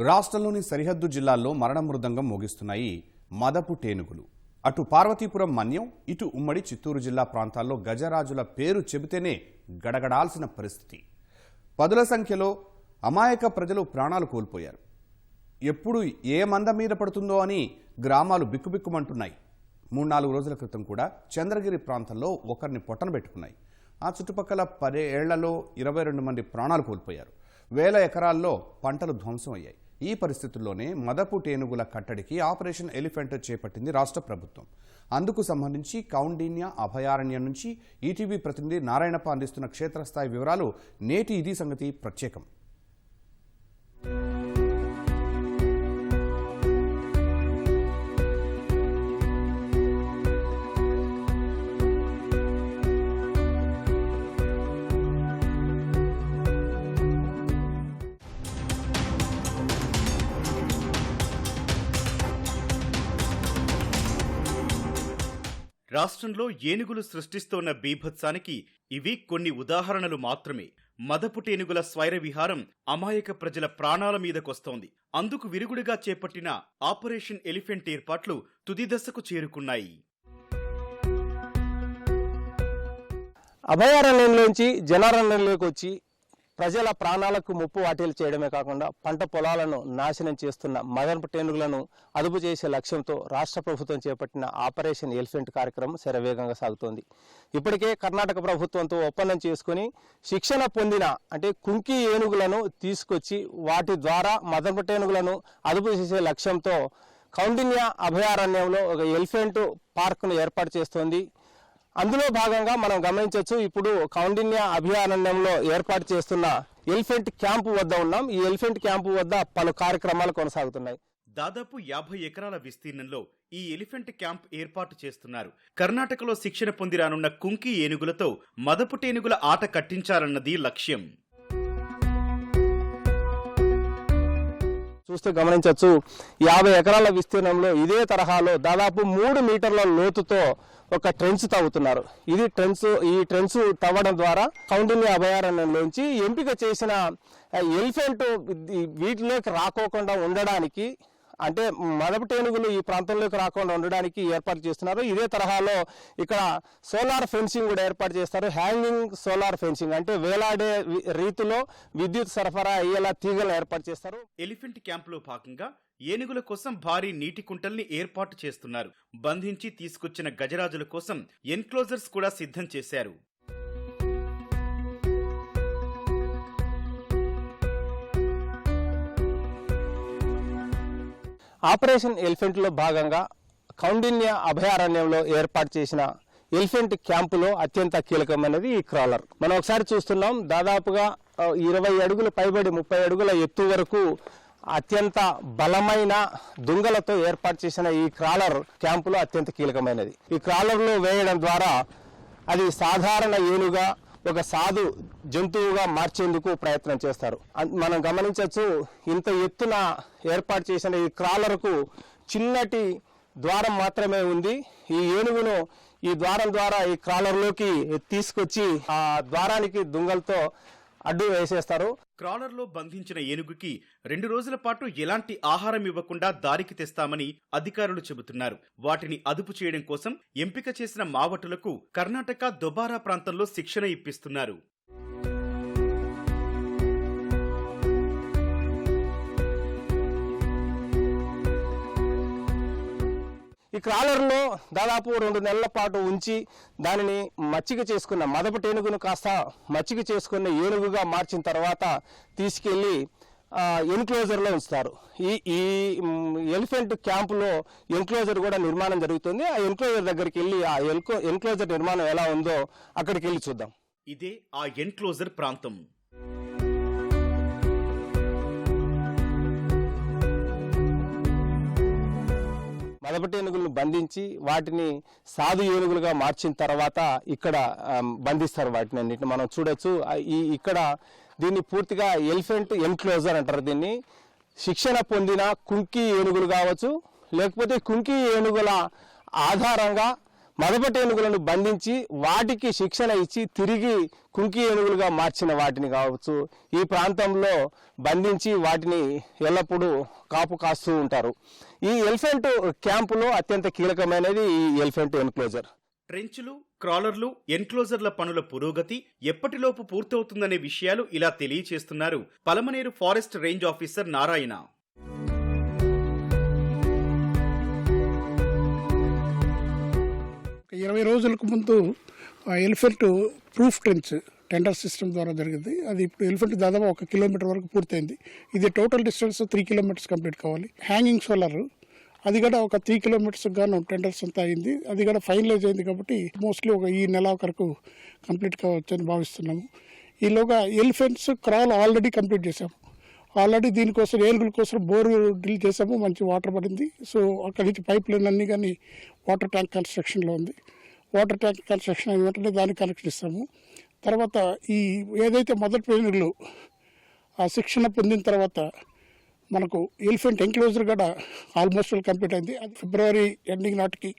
రాష్ట్రంలోని సరిహద్దు జిల్లాల్లో మరణ మృదంగం మోగిస్తున్నాయి మదపు టేనుగులు. అటు పార్వతీపురం మన్యం ఇటు ఉమ్మడి చిత్తూరు జిల్లా ప్రాంతాల్లో గజరాజుల పేరు చెబితేనే గడగడాల్సిన పరిస్థితి. పదుల సంఖ్యలో అమాయక ప్రజలు ప్రాణాలు కోల్పోయారు. ఎప్పుడు ఏ మంద మీద పడుతుందో అని గ్రామాలు బిక్కుబిక్కుమంటున్నాయి. మూడు నాలుగు రోజుల క్రితం కూడా చంద్రగిరి ప్రాంతంలో ఒకరిని పొట్టన పెట్టుకున్నాయి. ఆ చుట్టుపక్కల పదేళ్ళలో ఇరవై రెండు మంది ప్రాణాలు కోల్పోయారు. వేల ఎకరాల్లో పంటలు ధ్వంసం అయ్యాయి ఈ పరిస్థితుల్లోనే మదపు టేనుగుల కట్టడికి ఆపరేషన్ ఎలిఫెంట్ చేపట్టింది రాష్ట్ర ప్రభుత్వం. అందుకు సంబంధించి కౌండిన్య అభయారణ్యం నుంచి ఈటీవీ ప్రతినిధి నారాయణప్ప అందిస్తున్న క్షేత్రస్థాయి వివరాలు నేటి ఇది సంగతి ప్రత్యేకం. రాష్ట్రంలో ఏనుగులు సృష్టిస్తోన్న బీభత్సానికి ఇవి కొన్ని ఉదాహరణలు మాత్రమే. మదపుటేనుగుల స్వైర విహారం అమాయక ప్రజల ప్రాణాల మీదకొస్తోంది. అందుకు విరుగుడుగా చేపట్టిన ఆపరేషన్ ఎలిఫెంట్ ఏర్పాట్లు తుది దశకు చేరుకున్నాయి. అభయారణ్యంలోంచి జలారణ్యంలోకి వచ్చి ప్రజల ప్రాణాలకు ముప్పు వాటిలు చేయడమే కాకుండా పంట పొలాలను నాశనం చేస్తున్న మదనపు టేనుగులను అదుపు చేసే లక్ష్యంతో రాష్ట్ర ప్రభుత్వం చేపట్టిన ఆపరేషన్ ఎలిఫెంట్ కార్యక్రమం శరవేగంగా సాగుతోంది. ఇప్పటికే కర్ణాటక ప్రభుత్వంతో ఒప్పందం చేసుకుని శిక్షణ పొందిన అంటే కుంకి ఏనుగులను తీసుకొచ్చి వాటి ద్వారా మదనపు టేనుగులను అదుపు చేసే లక్ష్యంతో కౌండిన్య అభయారణ్యంలో ఒక ఎలిఫెంట్ పార్క్ను ఏర్పాటు చేస్తోంది. అందులో భాగంగా మనం గమనించవచ్చు ఇప్పుడు కౌండిన్య అభయారణ్యంలో ఏర్పాటు చేస్తున్న ఎలిఫెంట్ క్యాంపు వద్ద ఉన్నాం. ఈ ఎలిఫెంట్ క్యాంపు వద్ద పలు కార్యక్రమాలు కొనసాగుతున్నాయి. దాదాపు యాభై ఎకరాల విస్తీర్ణంలో ఈ ఎలిఫెంట్ క్యాంప్ ఏర్పాటు చేస్తున్నారు. కర్ణాటకలో శిక్షణ పొంది రానున్న కుంకి ఏనుగులతో మదపుటేనుగుల ఆట కట్టించాలన్నది లక్ష్యం. చూస్తే గమనించవచ్చు యాభై ఎకరాల విస్తీర్ణంలో ఇదే తరహాలో దాదాపు మూడు మీటర్ల లోతుతో ఒక ట్రెంచ్ తవ్వుతున్నారు ఇది ట్రెంచ్ ఈ ట్రెంచ్ తవ్వడం ద్వారా కౌండిన్య అభయారణ్యంలోంచి ఎంపిక చేసిన ఎలిఫెంట్ వీటిలోకి రాకోకుండా ఉండడానికి అంటే మదపటేనుగులు ఈ ప్రాంతంలోకి రాకుండా ఉండడానికి ఏర్పాటు చేస్తున్నారు. ఇదే తరహాలో ఇక్కడ సోలార్ ఫెన్సింగ్ కూడా ఏర్పాటు చేస్తారు. హ్యాంగింగ్ సోలార్ ఫెన్సింగ్ అంటే వేలాడే రీతిలో విద్యుత్ సరఫరా అయ్యేలా తీగలు ఏర్పాటు చేస్తారు. ఎలిఫెంట్ క్యాంపులో భాగంగా ఏనుగుల కోసం భారీ నీటి కుంటల్ని ఏర్పాటు చేస్తున్నారు. బంధించి తీసుకొచ్చిన గజరాజుల కోసం ఎన్క్లోజర్స్ కూడా సిద్ధం చేశారు. ఆపరేషన్ ఎలిఫెంట్లో భాగంగా కౌండిన్య అభయారణ్యంలో ఏర్పాటు చేసిన ఎలిఫెంట్ క్యాంపులో అత్యంత కీలకమైనది ఈ క్రాలర్ మనం ఒకసారి చూస్తున్నాం దాదాపుగా ఇరవై అడుగులు పైబడి ముప్పై అడుగుల ఎత్తు వరకు అత్యంత బలమైన దుంగలతో ఏర్పాటు చేసిన ఈ క్రాలర్ క్యాంపులో అత్యంత కీలకమైనది. ఈ క్రాలర్లో వేయడం ద్వారా అది సాధారణ ఏనుగా ఒక సాధు జంతువుగా మార్చేందుకు ప్రయత్నం చేస్తారు. మనం గమనించవచ్చు ఇంత ఎత్తున ఏర్పాటు చేసిన ఈ క్రాలర్కు చిన్నటి ద్వారం మాత్రమే ఉంది. ఈ ఏనుగును ఈ ద్వారం ద్వారా ఈ క్రాలర్లోకి తీసుకొచ్చి ఆ ద్వారానికి దుంగలతో అడ్డు వేసేస్తారు. క్రాలర్లో బంధించిన ఏనుగుకి రెండు రోజుల పాటు ఎలాంటి ఆహారం ఇవ్వకుండా దారికి తెస్తామని అధికారులు చెబుతున్నారు. వాటిని అదుపు చేయడం కోసం ఎంపిక చేసిన మావటులకు కర్ణాటక దొబారా ప్రాంతంలో శిక్షణ ఇప్పిస్తున్నారు. ఈ క్రాలర్లో దాదాపు రెండు నెలల పాటు ఉంచి దానిని మచ్చిక చేసుకున్న మదపటి ఏనుగును కాస్త మచ్చిక చేసుకున్న ఏనుగుగా మార్చిన తర్వాత తీసుకెళ్ళి ఎన్క్లోజర్లో ఉంచుతారు. ఈ ఈ ఎలిఫెంట్ క్యాంపులో ఎన్క్లోజర్ కూడా నిర్మాణం జరుగుతుంది. ఆ ఎన్క్లోజర్ దగ్గరికి వెళ్ళి ఆ ఎన్క్లోజర్ నిర్మాణం ఎలా ఉందో అక్కడికి వెళ్ళి చూద్దాం. ఇదే ఆ ఎన్క్లోజర్ ప్రాంతం. మదపటి ఏనుగులను బంధించి వాటిని సాధు ఏనుగులుగా మార్చిన తర్వాత ఇక్కడ బంధిస్తారు వాటిని అన్నింటిని. మనం చూడొచ్చు ఈ ఇక్కడ దీన్ని పూర్తిగా ఎలిఫెంట్ ఎన్క్లోజర్ అంటారు దీన్ని. శిక్షణ పొందిన కుంకి ఏనుగులు కావచ్చు లేకపోతే కుంకి ఏనుగుల ఆధారంగా మదపటి ఏనుగులను బంధించి వాటికి శిక్షణ ఇచ్చి తిరిగి కుంకి ఏనుగులుగా మార్చిన వాటిని కావచ్చు ఈ ప్రాంతంలో బంధించి వాటిని ఎల్లప్పుడూ కాపు కాస్తూ ఉంటారు. ఈ ఎలిఫెంట్ క్యాంపులో అత్యంత కీలకమైనది ఈ ఎలిఫెంట్ ఎన్క్లోజర్. ట్రెంచులు క్రాలర్లు ఎన్క్లోజర్ల పనుల పురోగతి ఎప్పటిలోపు పూర్తవుతుందనే విషయాలు ఇలా తెలియచేస్తున్నారు Palamaneru forest range officer Narayana. ఇరవై రోజులకు ముందు ఆ elephant proof trench tender system ద్వారా జరిగింది. అది ఇప్పుడు ఎలిఫెంట్ దాదాపు ఒక కిలోమీటర్ వరకు పూర్తయింది. ఇది total distance three kilometres complete కావాలి. హ్యాంగింగ్ సోలార్ అది కూడా ఒక త్రీ కిలోమీటర్స్ గాను టెండర్స్ అంతా అయింది. అది కూడా ఫైనలైజ్ అయింది కాబట్టి మోస్ట్లీ ఒక ఈ నెల వరకు కంప్లీట్ కావచ్చని భావిస్తున్నాము. ఈలోగా ఎలిఫెంట్స్ క్రాల్ ఆల్రెడీ కంప్లీట్ చేసాము ఆల్రెడీ దీనికోసం ఏనుగుల కోసం బోర్ డ్రిల్ చేసాము మంచి వాటర్ పడింది. సో అక్కడి నుంచి పైప్ లైన్ అన్నీ కానీ వాటర్ ట్యాంక్ కన్స్ట్రక్షన్లో ఉంది. వాటర్ ట్యాంక్ కన్స్ట్రక్షన్ అయిన వెంటనే దాన్ని కనెక్షన్ ఇస్తాము. తర్వాత ఈ ఏదైతే మొదటి ఏనుగులు ఆ శిక్షణ పొందిన తర్వాత మనకు ఎలిఫెంట్ ఎంక్లోజర్ కూడా ఆల్మోస్ట్ కంప్లీట్ అయింది. అది ఫిబ్రవరి ఎండింగ్ నాటికి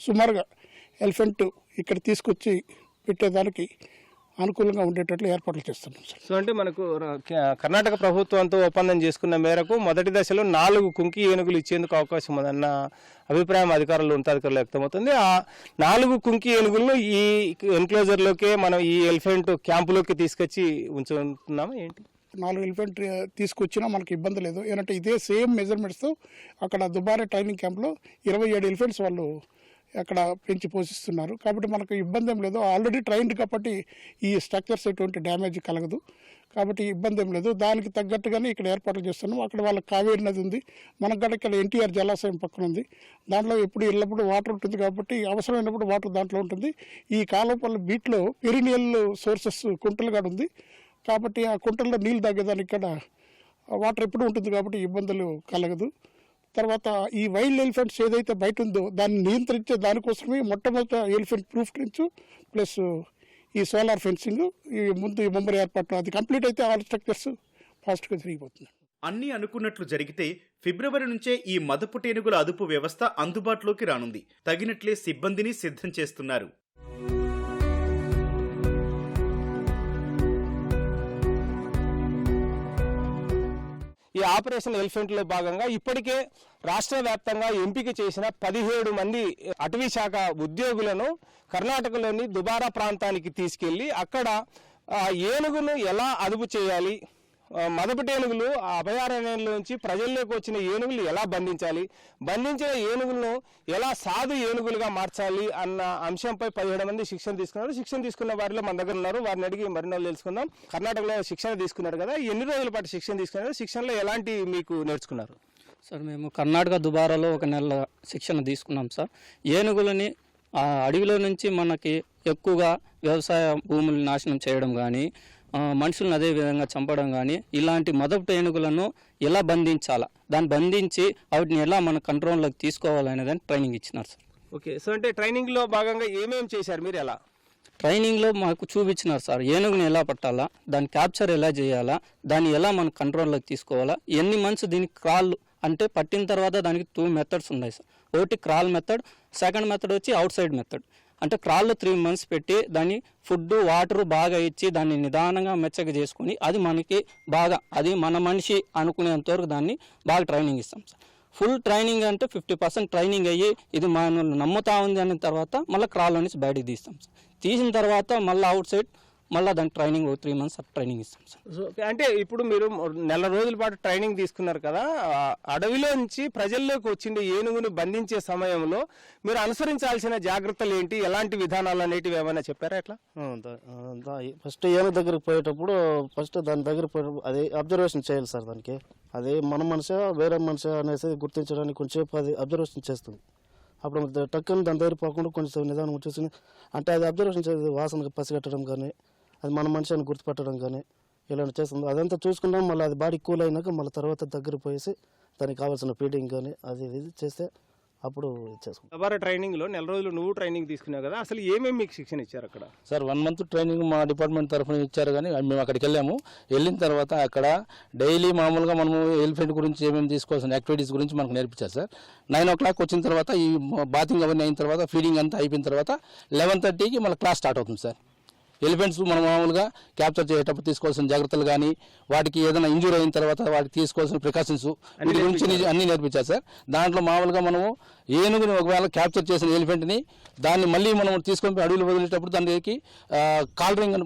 సుమారుగా ఎలిఫెంట్ ఇక్కడ తీసుకొచ్చి పెట్టేదానికి అనుకూలంగా ఉండేటట్లు ఏర్పాట్లు చేస్తున్నాం సార్. సో అంటే మనకు కర్ణాటక ప్రభుత్వంతో ఒప్పందం చేసుకున్న మేరకు మొదటి దశలో నాలుగు కుంకి ఏనుగులు ఇచ్చేందుకు అవకాశం ఉందన్న అభిప్రాయం అధికారులు ఉన్నతాధికారులు వ్యక్తమవుతుంది. ఆ నాలుగు కుంకి ఏనుగులను ఈ ఎన్క్లోజర్లోకే మనం ఈ ఎలిఫెంట్ క్యాంపులోకి తీసుకొచ్చి ఉంచుతున్నామా ఏంటి? నాలుగు ఎలిఫెంట్ తీసుకొచ్చినా మనకి ఇబ్బంది లేదు. ఏంటంటే ఇదే సేమ్ మెజర్మెంట్స్తో అక్కడ దుబారా ట్రైనింగ్ క్యాంప్లో ఇరవై ఏడు ఎలిఫెంట్స్ వాళ్ళు అక్కడ పెంచి పోషిస్తున్నారు. కాబట్టి మనకు ఇబ్బంది ఏం లేదు. ఆల్రెడీ ట్రైన్డ్ కాబట్టి ఈ స్ట్రక్చర్స్ ఎటువంటి డ్యామేజ్ కలగదు. కాబట్టి ఇబ్బంది ఏం లేదు. దానికి తగ్గట్టుగానే ఇక్కడ ఏర్పాట్లు చేస్తున్నాం. అక్కడ వాళ్ళకి కావేరి నది ఉంది. మనకు కూడా ఇక్కడ ఎన్టీఆర్ జలాశయం పక్కన ఉంది. దాంట్లో ఎప్పుడు ఎల్లప్పుడూ వాటర్ ఉంటుంది కాబట్టి అవసరమైనప్పుడు వాటర్ దాంట్లో ఉంటుంది. ఈ కాలపల్లి బీట్లో పెరినియల్ సోర్సెస్ కుంటలు కూడా ఉంది. కాబట్టి ఆ కుంటల్లో నీళ్ళు తాగేదానికి ఇక్కడ వాటర్ ఎప్పుడు ఉంటుంది కాబట్టి ఇబ్బందులు కలగదు. తర్వాత ఈ వైల్డ్ ఎలిఫెంట్స్ ఏదైతే బయట ఉందో దాన్ని నియంత్రించే దానికోసమే మొట్టమొదట ఎలిఫెంట్ ప్రూఫ్ ట్రెంచ్ ప్లస్ ఈ సోలార్ ఫెన్సింగ్ ఈ ముందు ఈ ముంబై ఏర్పాటు అది కంప్లీట్ అయితే ఆల్ స్ట్రక్చర్స్ ఫాస్ట్గా తిరిగిపోతుంది అన్ని అనుకున్నట్లు జరిగితే ఫిబ్రవరి నుంచే ఈ మదపుటేనుగుల అదుపు వ్యవస్థ అందుబాటులోకి రానుంది. తగినట్లే సిబ్బందిని సిద్ధం చేస్తున్నారు. ఈ ఆపరేషన్ ఎలిఫెంట్లో భాగంగా ఇప్పటికే రాష్ట్ర వ్యాప్తంగా ఎంపిక చేసిన పదిహేడు మంది అటవీ శాఖ ఉద్యోగులను కర్ణాటకలోని దుబారా ప్రాంతానికి తీసుకెళ్ళి అక్కడ ఏనుగును ఎలా అదుపు చేయాలి? మదపటి ఏనుగులు ఆ అభయారణ్యంలోంచి ప్రజల్లోకి వచ్చిన ఏనుగులు ఎలా బంధించాలి? బంధించిన ఏనుగులను ఎలా సాధు ఏనుగులుగా మార్చాలి అన్న అంశంపై పదిహేడు మంది శిక్షణ తీసుకున్నారు. శిక్షణ తీసుకున్న వారిలో మన దగ్గర ఉన్నారు. వారిని అడిగి మరిన్ని తెలుసుకుందాం. కర్ణాటకలో శిక్షణ తీసుకున్నారు కదా. ఎన్ని రోజుల పాటు శిక్షణ తీసుకున్నారు? శిక్షణలో ఎలాంటి మీకు నేర్చుకున్నారు? సార్ మేము కర్ణాటక దుబారాలో ఒక నెల శిక్షణ తీసుకున్నాం సార్. ఏనుగులని ఆ అడవిలో నుంచి మనకి ఎక్కువగా వ్యవసాయ భూములు నాశనం చేయడం కానీ మనుషులను అదే విధంగా చంపడం కానీ ఇలాంటి మొదటి ఏనుగులను ఎలా బంధించాలా? దాన్ని బంధించి వాటిని ఎలా మన కంట్రోల్లోకి తీసుకోవాలనే దాన్ని ట్రైనింగ్ ఇచ్చినారు సార్. ఓకే సో అంటే ట్రైనింగ్లో భాగంగా ఏమేమి చేశారు మీరు ఎలా? ట్రైనింగ్లో మాకు చూపించినారు సార్ ఏనుగుని ఎలా పట్టాలా దాని క్యాప్చర్ ఎలా చేయాలా దాన్ని ఎలా మన కంట్రోల్లోకి తీసుకోవాలా ఎన్ని మంత్స్ దీనికి క్రాల్ అంటే పట్టిన తర్వాత దానికి టూ మెథడ్స్ ఉన్నాయి సార్. ఒకటి క్రాల్ మెథడ్ సెకండ్ మెథడ్ వచ్చి అవుట్ సైడ్ మెథడ్ అంటే క్రాళ్ళు త్రీ మంత్స్ పెట్టి దాన్ని ఫుడ్ వాటర్ బాగా ఇచ్చి దాన్ని నిదానంగా మెచ్చగా చేసుకొని అది మనకి బాగా అది మన మనిషి అనుకునేంత వరకు దాన్ని బాగా ట్రైనింగ్ ఇస్తాం సార్. ఫుల్ ట్రైనింగ్ అంటే ఫిఫ్టీ పర్సెంట్ ట్రైనింగ్ అయ్యి ఇది మనల్ని నమ్ముతా ఉంది అనే తర్వాత మళ్ళీ క్రాల్ నుంచి బయటికి తీస్తాం సార్. తీసిన తర్వాత మళ్ళీ అవుట్ సైడ్ మళ్ళీ దాని ట్రైనింగ్ త్రీ మంత్స్ ట్రైనింగ్ ఇస్తాం సార్. సో అంటే ఇప్పుడు మీరు నెల రోజుల పాటు ట్రైనింగ్ తీసుకున్నారు కదా అడవిలో నుంచి ప్రజల్లోకి వచ్చిండే ఏనుగును బంధించే సమయంలో మీరు అనుసరించాల్సిన జాగ్రత్తలు ఏంటి? ఎలాంటి విధానాలు అనేటివి ఏమైనా చెప్పారా ఎట్లా ఫస్ట్ ఏనుగు దగ్గరికి పోయేటప్పుడు ఫస్ట్ దాని దగ్గర పోయేటప్పుడు అది అబ్జర్వేషన్ చేయాలి సార్ దానికి. అది మన మనిషి వేరే మనిషి అనేసి గుర్తించడానికి కొంచెంసేపు అది అబ్జర్వేషన్ చేస్తుంది. అప్పుడు టక్కుని దాని దగ్గర పోకుండా కొంచెం నిదానం వచ్చేసి అంటే అది అబ్జర్వేషన్ చేసి వాసన పసిగట్టడం కానీ అది మన మనిషి అని గుర్తుపట్టడం కానీ ఇలాంటి చేస్తుంది అదంతా చూసుకున్నాం మళ్ళీ అది బాడీ కూల్ అయినాక మళ్ళీ తర్వాత దగ్గర పోయేసి దానికి కావాల్సిన ఫీడింగ్ కానీ అది ఇది చేస్తే అప్పుడు చేసుకుంటాం. సబారా ట్రైనింగ్లో నెల రోజులు నువ్వు ట్రైనింగ్ తీసుకున్నావు కదా అసలు ఏమేమి మీకు శిక్షణ ఇచ్చారు అక్కడ? సార్ వన్ మంత్ ట్రైనింగ్ మా డిపార్ట్మెంట్ తరఫున ఇచ్చారు కానీ మేము అక్కడికి వెళ్ళాము. వెళ్ళిన తర్వాత అక్కడ డైలీ మామూలుగా మనము ఎలిఫెంట్ గురించి ఏమేమి తీసుకోవాల్సిన యాక్టివిటీస్ గురించి మనకు నేర్పించారు సార్. నైన్ ఓ క్లాక్ వచ్చిన తర్వాత ఈ బాతింగ్ అవన్నీ అయిన తర్వాత ఫీడింగ్ అంతా అయిపోయిన తర్వాత లెవెన్ థర్టీకి మన క్లాస్ స్టార్ట్ అవుతుంది సార్. ఎలిఫెంట్స్ మనం మామూలుగా క్యాప్చర్ చేసేటప్పుడు తీసుకోవాల్సిన జాగ్రత్తలు కానీ వాటికి ఏదైనా ఇంజూరీ అయిన తర్వాత వాటికి తీసుకోవాల్సిన ప్రికాషన్స్ వీటి గురించి అన్ని నేర్పించారు సార్. దాంట్లో మామూలుగా మనము ఏనుగుని ఒకవేళ క్యాప్చర్ చేసిన ఎలిఫెంట్ని దాన్ని మళ్ళీ మనం తీసుకొని అడవిలో వదిలేటప్పుడు దానికి కాలరింగ్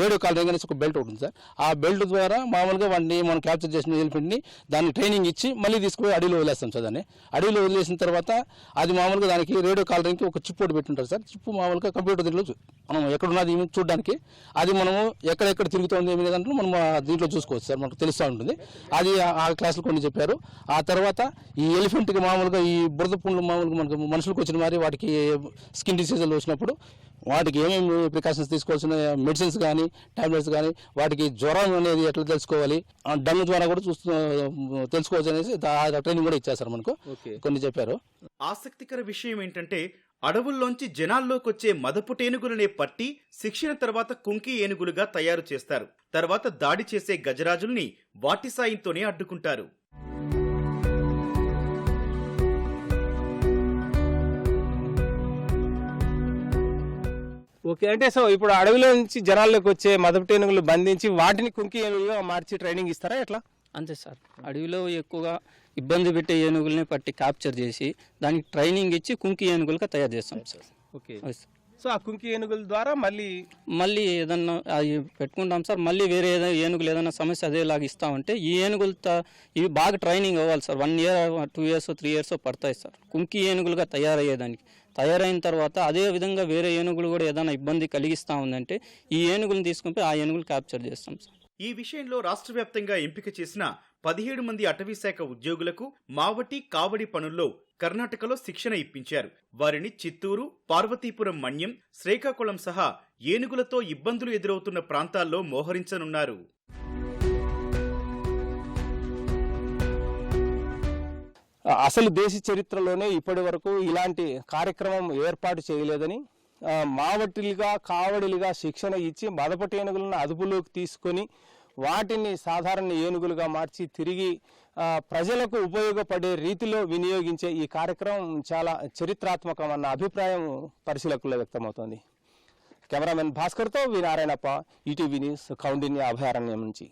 రేడియో కాలరింగ్ అనేసి ఒక బెల్ట్ ఉంటుంది సార్. ఆ బెల్ట్ ద్వారా మామూలుగా వాడిని మనం క్యాప్చర్ చేసిన ఎలిఫెంట్ని దాన్ని ట్రైనింగ్ ఇచ్చి మళ్ళీ తీసుకుపోయి అడవిలో వదిలేస్తాం సార్ దాన్ని. అడవిలో వదిలేసిన తర్వాత అది మామూలుగా దానికి రేడియో కాలరింగ్కి ఒక చిప్ ఒకటి పెట్టుంటారు సార్. చిప్ మామూలుగా కంప్యూటర్ దీంట్లో మనం ఎక్కడున్నది చూడడానికి. అది మనము ఎక్కడెక్కడ తిరుగుతోంది ఏమి లేదంటే మనం దీంట్లో చూసుకోవచ్చు సార్ మనకు తెలుస్తూ ఉంటుంది. అది ఆ- క్లాసులు కొన్ని చెప్పారు. ఆ తర్వాత ఈ ఎలిఫెంట్కి మామూలుగా ఈ బురద పుండ్లు మామూలుగా మనకు మనుషులకు వచ్చిన మరి వాటికి స్కిన్ డిసీజులు వచ్చినప్పుడు వాటికి ఏమేమి ప్రికాషన్స్ తీసుకోవాల్సిన మెడిసిన్స్ కానీ టాబ్లెట్స్ కానీ వాటికి జ్వరం అనేది ఎట్లా తెలుసుకోవాలి డన్ను ద్వారా కూడా చూస్తూ తెలుసుకోవచ్చు అనేసి ట్రైనింగ్ కూడా ఇచ్చారు సార్ మనకు. కొన్ని చెప్పారు. ఆసక్తికర విషయం ఏంటంటే అడవుల్లోంచి జనాల్లోకొచ్చే మదపుటేనుగులనే పట్టి శిక్షణ తర్వాత కుంకి ఏనుగులుగా తయారు చేస్తారు. తర్వాత దాడి చేసే గజరాజుల్ని వాటి సాయంతోనే అడ్డుకుంటారు. ఓకే అంటే సో ఇప్పుడు అడవిలో నుంచి జనాల్లోకి వచ్చే మదపు టేనుగులు బంధించి వాటిని కుంకి ఏనుగులుగా మార్చి ట్రైనింగ్ ఇస్తారా ఎట్లా? అంతే సార్. అడవిలో ఎక్కువగా ఇబ్బంది పెట్టే ఏనుగుల్ని పట్టి క్యాప్చర్ చేసి దానికి ట్రైనింగ్ ఇచ్చి కుంకి ఏనుగులుగా తయారు చేస్తాం సార్. ఓకే. సో ఆ కుంకి ఏనుగుల ద్వారా మళ్ళీ మళ్ళీ ఏదన్నా అది పెట్టుకుంటాం సార్. మళ్ళీ వేరే ఏదైనా ఏనుగులు ఏదైనా సమస్య అదేలాగా ఇస్తామంటే ఈ ఏనుగులు త- ఇవి బాగా ట్రైనింగ్ అవ్వాలి sir. One year two years three years పడతాయి సార్. కుంకి ఏనుగులుగా తయారయ్యేదానికి. తయారైన తర్వాత అదే విధంగా వేరే ఏనుగులు కూడా ఏదైనా ఇబ్బంది కలిగిస్తూ ఉందంటే ఈ ఏనుగులను తీసుకుని పోయి ఆ ఏనుగులు క్యాప్చర్ చేస్తాం సార్. ఈ విషయంలో రాష్ట్ర వ్యాప్తంగా ఎంపిక చేసిన పదిహేడు మంది అటవీశాఖ ఉద్యోగులకు మావటి కావడి పనుల్లో కర్ణాటకలో శిక్షణ ఇప్పించారు. వారిని చిత్తూరు పార్వతీపురం మన్యం శ్రీకాకుళం సహా ఏనుగులతో ఇబ్బందులు ఎదురవుతున్న ప్రాంతాల్లో మోహరించనున్నారు. అసలు దేశ చరిత్రలోనే ఇప్పటి వరకు ఇలాంటి కార్యక్రమం ఏర్పాటు చేయలేదని మావటిలుగా కావడిలుగా శిక్షణ ఇచ్చి మదపటి ఏనుగులను అదుపులోకి తీసుకొని వాటిని సాధారణ ఏనుగులుగా మార్చి తిరిగి ప్రజలకు ఉపయోగపడే రీతిలో వినియోగించే ఈ కార్యక్రమం చాలా చరిత్రాత్మకమన్న అభిప్రాయం పరిశీలకుల్లో వ్యక్తమవుతోంది. Cameraman భాస్కర్తో V Narayanappa ETV news Kaundinya అభయారణ్యం నుంచి.